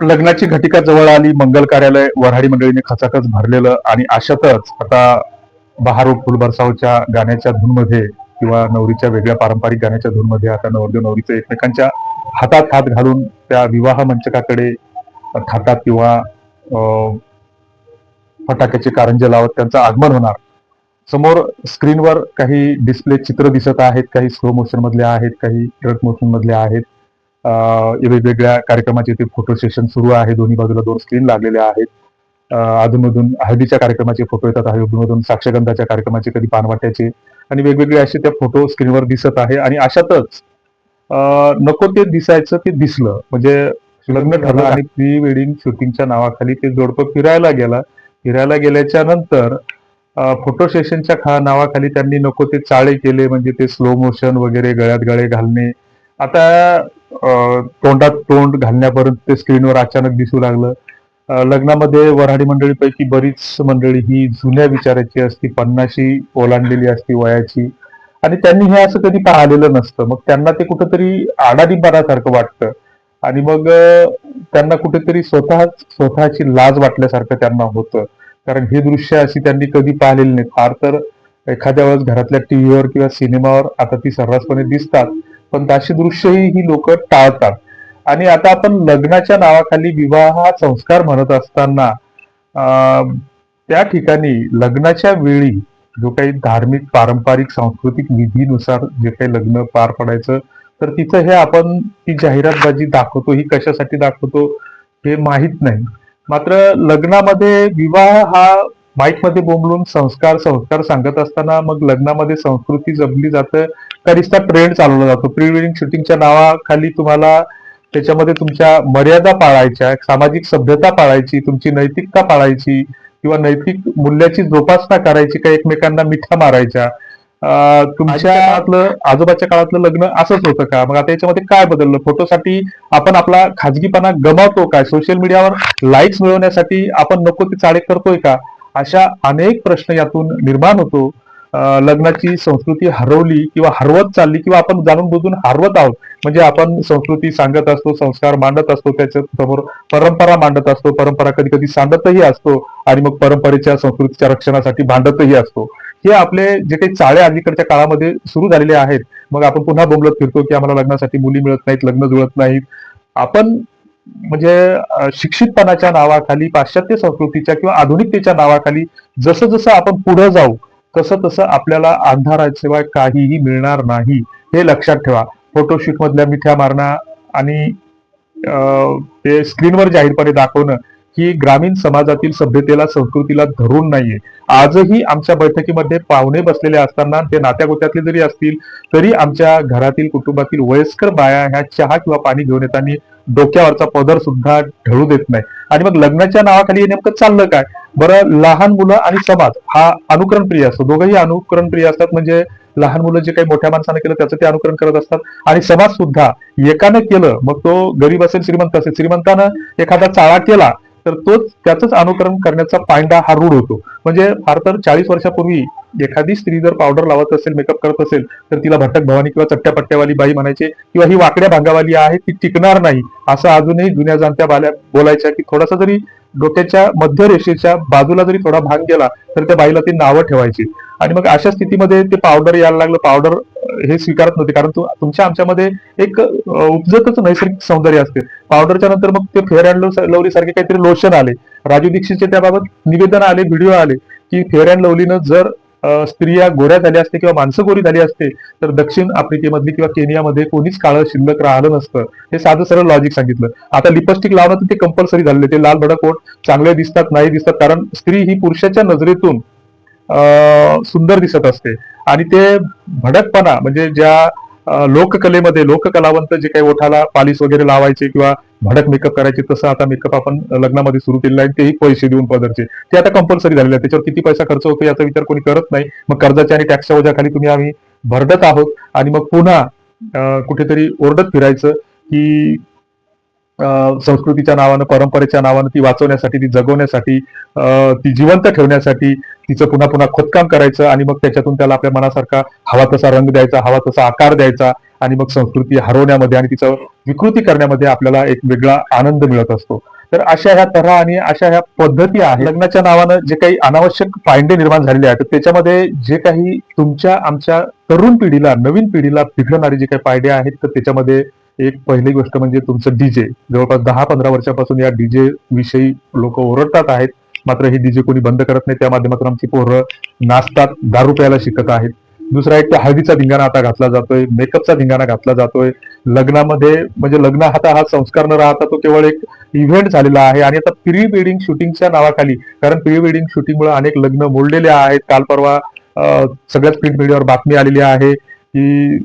लग्नाची घटिका जवळ आली मंगल कार्यालय वऱ्हाडी मंडळीने खचाखच भरलेलं आणि अशातच आता बहारो फुल बरसावच्या गाण्याच्या धूनमध्ये किंवा नवरीच्या वेगळ्या पारंपरिक गाण्याच्या धूनमध्ये आता नवरदेव नवरीचे एकमेकांच्या हातात हात घालून त्या विवाह मंचकाकडे थाटात किंवा फटाक्याचे कारंजे लावत त्यांचं आगमन होणार. समोर स्क्रीनवर काही डिस्प्ले चित्र दिसत आहेत काही स्लो मोशन मधले आहेत काही ट्रक मोशन मधले आहेत. वेगवेगळ्या कार्यक्रमाचे ते फोटो सेशन सुरू आहे. दोन्ही बाजूला दोन स्क्रीन लागलेले आहेत. अधूनमधून हळदीच्या कार्यक्रमाचे फोटो येतात अधूनमधून साक्षगंधाच्या कार्यक्रमाचे कधी पानवाट्याचे आणि वेगवेगळे असे त्या फोटो स्क्रीनवर दिसत आहे. आणि अशातच नको ते दिसायचं ते दिसलं. म्हणजे लग्न ठरलं आणि प्री वेडिंग शूटिंगच्या नावाखाली ते जोडपं फिरायला गेला. फिरायला गेल्याच्यानंतर फोटो सेशनच्या खा नावाखाली त्यांनी नको ते चाळे केले. म्हणजे ते स्लो मोशन वगैरे गळ्यात गळे घालणे. आता तोंडात तोंड घालण्यापर्यंत ते स्क्रीनवर अचानक दिसू लागलं. लग्नामध्ये वऱ्हाडी मंडळीपैकी बरीच मंडळी ही जुन्या विचाराची असती पन्नाशी ओलांडलेली असती वयाची. आणि त्यांनी हे असं कधी पाहिलेलं नसतं. मग त्यांना ते कुठंतरी आडाडीपणासारखं वाटतं. आणि मग त्यांना कुठेतरी स्वतः स्वतःची लाज वाटल्यासारखं त्यांना होतं. कारण हे दृश्य अशी त्यांनी कधी पाहिलेली नाही. फार तर एखाद्या वेळेस घरातल्या टीव्हीवर किंवा सिनेमावर आता ती सर्रासपणे दिसतात. पण अशी दृश्यही ही लोक टाळतात. आणि आता आपण लग्नाच्या नावाखाली विवाह हा संस्कार म्हणत असताना त्या ठिकाणी लग्नाच्या वेळी जो काही धार्मिक पारंपरिक सांस्कृतिक विधीनुसार जे काही लग्न पार पडायचं तर तिथं हे आपण ती जाहिरातबाजी दाखवतो ही कशासाठी दाखवतो हे माहीत नाही. मात्र लग्नामध्ये विवाह हा माईकमध्ये बोंबलून संस्कार संस्कार सांगत असताना मग लग्नामध्ये संस्कृती जपली जातं. का नुसता ट्रेंड चालवला जातो. प्री वेडिंग शूटिंगच्या नावाखाली तुम्हाला त्याच्यामध्ये तुमच्या मर्यादा पाळायच्या सामाजिक सभ्यता पाळायची तुमची नैतिकता पाळायची किंवा नैतिक मूल्याची जोपासना करायची का एकमेकांना मिठ्या मारायच्या. तुमच्या काळातलं आजोबाच्या काळातलं लग्न असंच होतं का? मग आता याच्यामध्ये काय बदललं? फोटोसाठी आपण आपला खाजगीपणा गमावतो काय सोशल मीडियावर लाईक्स मिळवण्यासाठी आपण नको ते चाळे करतोय का? अशा अनेक प्रश्न यातून निर्माण होतो. लग्नाची संस्कृती हरवली किंवा हरवत चालली किंवा आपण जाणून बुजून हरवत आहोत म्हणजे आपण संस्कृती सांगत असतो संस्कार मांडत असतो त्याच्यासमोर परंपरा मांडत असतो परंपरा कधी कधी सांडतही असतो आणि मग परंपरेच्या संस्कृतीच्या रक्षणासाठी भांडतही असतो. हे आपले जे काही चाळे अलीकडच्या काळामध्ये सुरू झालेले आहेत मग आपण पुन्हा बोंबलत फिरतो की आम्हाला लग्नासाठी मुली मिळत नाहीत लग्न जुळत नाहीत. आपण म्हणजे शिक्षितपणाच्या नावाखाली पाश्चात्य संस्कृतीच्या किंवा आधुनिकतेच्या नावाखाली जसं जसं आपण पुढे जाऊ तसं तसं आपल्याला अंधाराशिवाय काहीही मिळणार नाही हे लक्षात ठेवा. फोटोशूट मधल्या मिठ्या मारणं आणि ते स्क्रीनवर जाहीरपणे दाखवणं ही ग्रामीण समाजातील सभ्यतेला संस्कृतीला धरून नाहीये. आजही आमच्या बैठकीमध्ये पाहुणे बसलेले असताना ते नात्यागोत्यातले जरी असतील तरी आमच्या घरातील कुटुंबातील वयस्कर बाया ह्या चहा किंवा पाणी घेऊन येताना डोक्यावरचा पदर सुद्धा ढळू देत नाही. आणि मग लग्नाच्या नावाखाली हे नेमकं चाललं काय? बरं लहान मुलं आणि समाज हा अनुकरण प्रिय असतो. दोघंही अनुकरण प्रिय असतात. म्हणजे लहान मुलं जे काही मोठ्या माणसाने केलं त्याचं ते अनुकरण करत असतात. आणि समाज सुद्धा एकानं केलं मग तो गरीब असेल श्रीमंत असेल. श्रीमंतानं एखादा चाळा केला तर तोच त्याच अनुकरण करण्याचा पांडा हा रूढ होतो. म्हणजे फार तर चाळीस वर्षापूर्वी एखादी स्त्री जर पावडर लावत असेल मेकअप करत असेल तर तिला भटक भवानी किंवा चट्ट्या पट्ट्यावाली बाई म्हणायचे किंवा ही वाकड्या भांगावाली आहे ती टिकणार नाही. असं अजूनही जुन्या जाणत्या बाल्या बोलायच्या की थोडासा जरी डोक्याच्या मध्य रेषेच्या बाजूला जरी थोडा भाग गेला तर त्या बाईला ती नावं ठेवायची. आणि मग अशा स्थितीमध्ये ते पावडर यायला लागलं. पावडर हे स्वीकारत नव्हते. कारण तुमच्या आमच्यामध्ये एक उपजतच नैसर्गिक सौंदर्य असते. पावडरच्या नंतर मग ते फेअर अँड लवली सारखे काहीतरी लोशन आले. राजू दीक्षितचे त्याबाबत निवेदन आले व्हिडिओ आले की फेअर अँड लवलीनं जर स्त्रिया गोऱ्या झाल्या असते किंवा माणसं गोरी झाली असते तर दक्षिण आफ्रिकेमधली किंवा केनियामध्ये कोणीच काळं शिल्लक राहिलं नसतं. हे साधं सरळ लॉजिक सांगितलं. आता लिपस्टिक लावणं तर ते कंपल्सरी झालेले ते लाल भडक ओठ चांगले दिसतात नाही दिसतात. कारण स्त्री ही पुरुषाच्या नजरेतून सुंदर दिसत असते. आणि ते भडकपणा म्हणजे ज्या लोककलेमध्ये लोककलावंत जे काही ओठाला पालिश वगैरे लावायचे किंवा भडक मेकअप करायचे तसं आता मेकअप आपण लग्नामध्ये सुरू केलेला आहे तेही पैसे देऊन पदरचे. ते आता कंपल्सरी झालेलं आहे. त्याच्यावर किती पैसा खर्च होतो याचा विचार कोणी करत नाही. मग कर्जाच्या आणि टॅक्सच्या ओझ्याखाली तुम्ही आम्ही भरडत आहोत. आणि मग पुन्हा कुठेतरी ओरडत फिरायचं की संस्कृतीच्या नावानं परंपरेच्या नावानं ती वाचवण्यासाठी ती जगवण्यासाठी ती जिवंत ठेवण्यासाठी तिचं पुन्हा पुन्हा खोदकाम करायचं आणि मग त्याच्यातून त्याला आपल्या मनासारखा हवा तसा रंग द्यायचा हवा तसा आकार द्यायचा आणि मग संस्कृती हरवण्यामध्ये आणि तिचं विकृती करण्यामध्ये आपल्याला एक वेगळा आनंद मिळत असतो. तर अशा ह्या तऱ्हा आणि अशा ह्या पद्धती आहेत. लग्नाच्या नावानं जे काही अनावश्यक पायंडे निर्माण झालेले आहेत त्याच्यामध्ये जे काही तुमच्या आमच्या तरुण पिढीला नवीन पिढीला बिघडणारे जे काही फायदे आहेत तर त्याच्यामध्ये एक पहिली गोष्ट म्हणजे तुमचं डीजे जवळपास दहा पंधरा वर्षापासून या डीजे विषयी लोक ओरडतात आहेत. मात्र हे डीजे कोणी बंद करत नाही त्या माध्यमातून आमची पोरं नाचतात दारू प्यायला शिकत आहेत. दुसरा एक त्या हळदीचा धिंगाणा आता घातला जातोय मेकअपचा धिंगाणा घातला जातोय. लग्नामध्ये म्हणजे लग्न आता हा संस्कार न राहता तो केवळ एक इव्हेंट झालेला आहे आणि आता प्री वेडिंग शूटिंगच्या नावाखाली कारण प्री वेडिंग शूटिंगमुळे अनेक लग्न मोडलेले आहेत. काल परवा सगळ्याच प्रिंट मीडियावर बातमी आलेली आहे की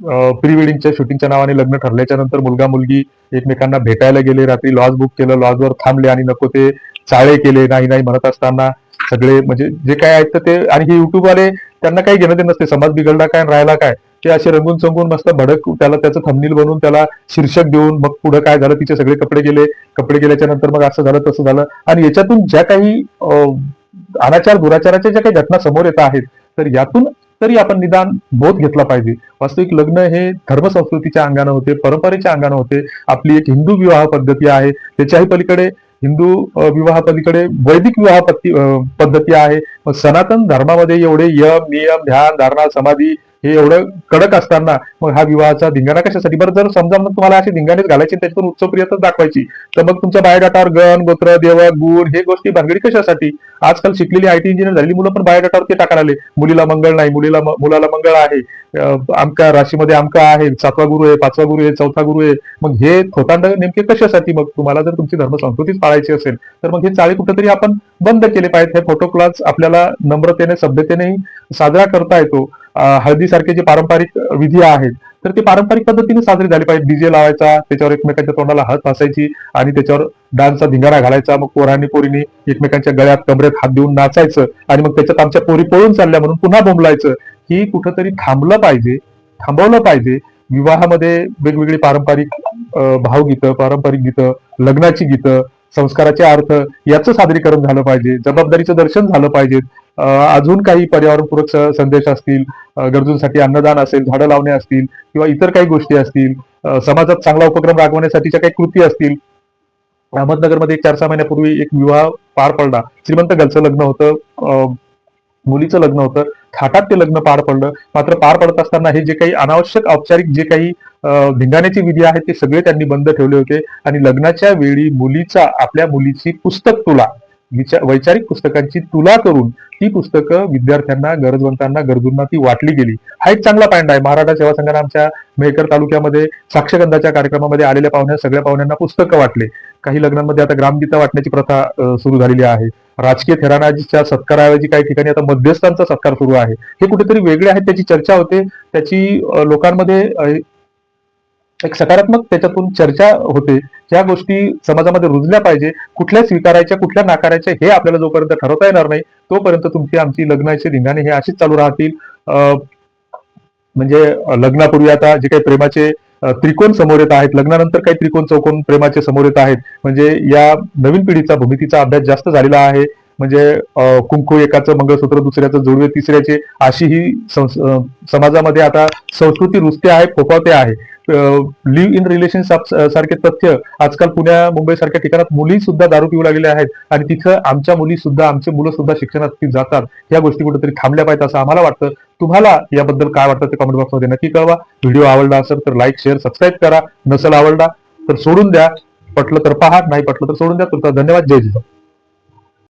प्री वेडिंगच्या शूटिंगच्या नावाने लग्न ठरल्याच्या नंतर मुलगा मुलगी एकमेकांना भेटायला गेले रात्री लॉज बुक केलं लॉजवर थांबले आणि नको ते चाळे केले नाही नाही म्हणत असताना सगळे म्हणजे जे काय आहेत तर ते आणि हे युट्यूब वाले त्यांना काही घेणं ते नसते समाज बिघडला काय राहिला काय? ते असे रंगून चंगून मस्त भडक त्याला त्याचं थंबनील बनवून त्याला शीर्षक देऊन मग पुढे काय झालं तिचे सगळे कपडे गेले कपडे गेल्याच्यानंतर मग असं झालं तसं झालं आणि याच्यातून ज्या काही अनाचार दुराचाराच्या ज्या काही घटना समोर येत आहेत तर यातून तरी आपण निदान बोध घेतला पाहिजे. वास्तविक लग्न हे धर्मसंस्कृतीच्या अंगानं होते परंपरेच्या अंगानं होते. आपली एक हिंदू विवाह पद्धती आहे. त्याच्याही पलीकडे हिंदू विवाह पलीकडे वैदिक विवाह पद्धती पद्धती आहे. मग सनातन धर्मामध्ये एवढे यम नियम ध्यान धारणा समाधी हे एवढं कडक असताना मग हा विवाहाचा धिंगाणा कशासाठी? बरं जर समजा मग तुम्हाला अशी धिंगाणेच घालायची त्याच्यातून उत्सवप्रियताच दाखवायची तर मग तुमच्या बायोडाटावर गण गोत्र देव गुण हे गोष्टी भानगडी कशासाठी? आजकाल शिकलेली आयटी इंजिनियर झालेली मुलं पण बायोडाटावर ते टाकायला आले मुलीला मंगळ नाही मुलीला मुलाला मंगळ आहे. आमका राशीमध्ये आमका आहे सातवा गुरु आहे पाचवा गुरु आहे चौथा गुरु आहे. मग हे थोतांड नेमके कशासाठी? मग तुम्हाला जर तुमची धर्म संस्कृतीच पाळायची असेल तर मग हे चाळे कुठेतरी आपण बंद केले पाहिजेत. हे फोटो क्लास आपल्याला नम्रतेने सभ्यतेने साजरा करता येतो. हळदीसारखे जे पारंपरिक विधी आहेत तर ते पारंपरिक पद्धतीने साजरे झाले पाहिजे. डीजे लावायचा त्याच्यावर एकमेकांच्या तोंडाला हात असायची आणि त्याच्यावर डान्सचा धिंगाणा घालायचा. मग पोरांनी पोरीने एकमेकांच्या गळ्यात कमरेत हात देऊन नाचायचं आणि मग त्याच्यात आमच्या पोरी पळून चालल्या म्हणून पुन्हा बोंबलायचं. ही कुठंतरी थांबलं पाहिजे थांबवलं पाहिजे. विवाहामध्ये वेगवेगळी पारंपरिक भावगीतं पारंपरिक गीतं लग्नाची गीतं संस्काराचे अर्थ याचं सादरीकरण झालं पाहिजे जबाबदारीचं दर्शन झालं पाहिजे. अजून काही पर्यावरणपूरक संदेश असतील गरजूंसाठी अन्नदान असेल झाडं लावणे असतील किंवा इतर काही गोष्टी असतील समाजात चांगला उपक्रम राबवण्यासाठीच्या काही कृती असतील. अहमदनगरमध्ये चार सहा महिन्यापूर्वी एक विवाह पार पडला. श्रीमंत घरचं लग्न होतं. अं, मुलीचं लग्न होतं थाटात ते लग्न पार पडलं. मात्र पार पडत असताना हे जे काही अनावश्यक औपचारिक जे काही अं, धिंगाण्याची विधी आहेत ते सगळे त्यांनी बंद ठेवले होते. आणि लग्नाच्या वेळी मुलीचा आपल्या मुलीची पुस्तक तुला वैचारिक पुस्तकांची तुला करून ती पुस्तकं विद्यार्थ्यांना गरजवंतांना गरजूंना ती वाटली गेली. हा एक चांगला पॉईंट आहे. महाराष्ट्र सेवा संघाने आमच्या मेहकर तालुक्यामध्ये साक्षगंधाच्या कार्यक्रमामध्ये आलेल्या पाहुण्या सगळ्या पाहुण्यांना पुस्तकं वाटले. काही लग्नांमध्ये आता ग्रामगीता वाटण्याची प्रथा सुरू झालेली आहे. राजकीय थेरानाजीच्या सत्काराऐवजी काही ठिकाणी आता मध्यस्थांचा सत्कार सुरू आहे. हे कुठेतरी वेगळे आहेत त्याची चर्चा होते. त्याची लोकांमध्ये एक सकारात्मक त्याच्यातून चर्चा होते. ज्या गोष्टी समाजामध्ये रुजल्या पाहिजे कुठल्या स्वीकारायच्या कुठल्या नाकारायच्या हे आपल्याला जोपर्यंत ठरवता येणार नाही तोपर्यंत तुमची आमची लग्नाचे धिंगाणे हे अशीच चालू राहतील. अं, म्हणजे लग्नापूर्वी आता जे काही प्रेमाचे त्रिकोण समोर येत आहेत. लग्नानंतर काही त्रिकोण चौकोन प्रेमाचे समोर येत आहेत. म्हणजे या नवीन पिढीचा भूमितीचा अभ्यास जास्त झालेला आहे. म्हणजे कुंकू एकाचं मंगळसूत्र दुसऱ्याचं जोडवे तिसऱ्याचे अशी ही संस- समाजामध्ये आता संस्कृती रुजते आहे फोफावते आहे. लिव्ह इन रिलेशन सारखे तथ्य आजकाल पुण्या मुंबई सारख्या ठिकाणात मुली सुद्धा दारू पिऊ लागलेल्या आहेत. आणि तिथं आमच्या मुली सुद्धा आमचे मुलं सुद्धा शिक्षणात जातात. या गोष्टी कुठेतरी थांबल्या पाहिजेत असं आम्हाला वाटतं. तुम्हाला याबद्दल काय वाटतं ते कमेंट बॉक्समध्ये नक्की कळवा. व्हिडिओ आवडला असेल तर लाईक शेअर सबस्क्राईब करा. नसेल आवडला तर सोडून द्या. पटलं तर पहा नाही पटलं तर सोडून द्या. तुमचा धन्यवाद. जय जिजाऊ.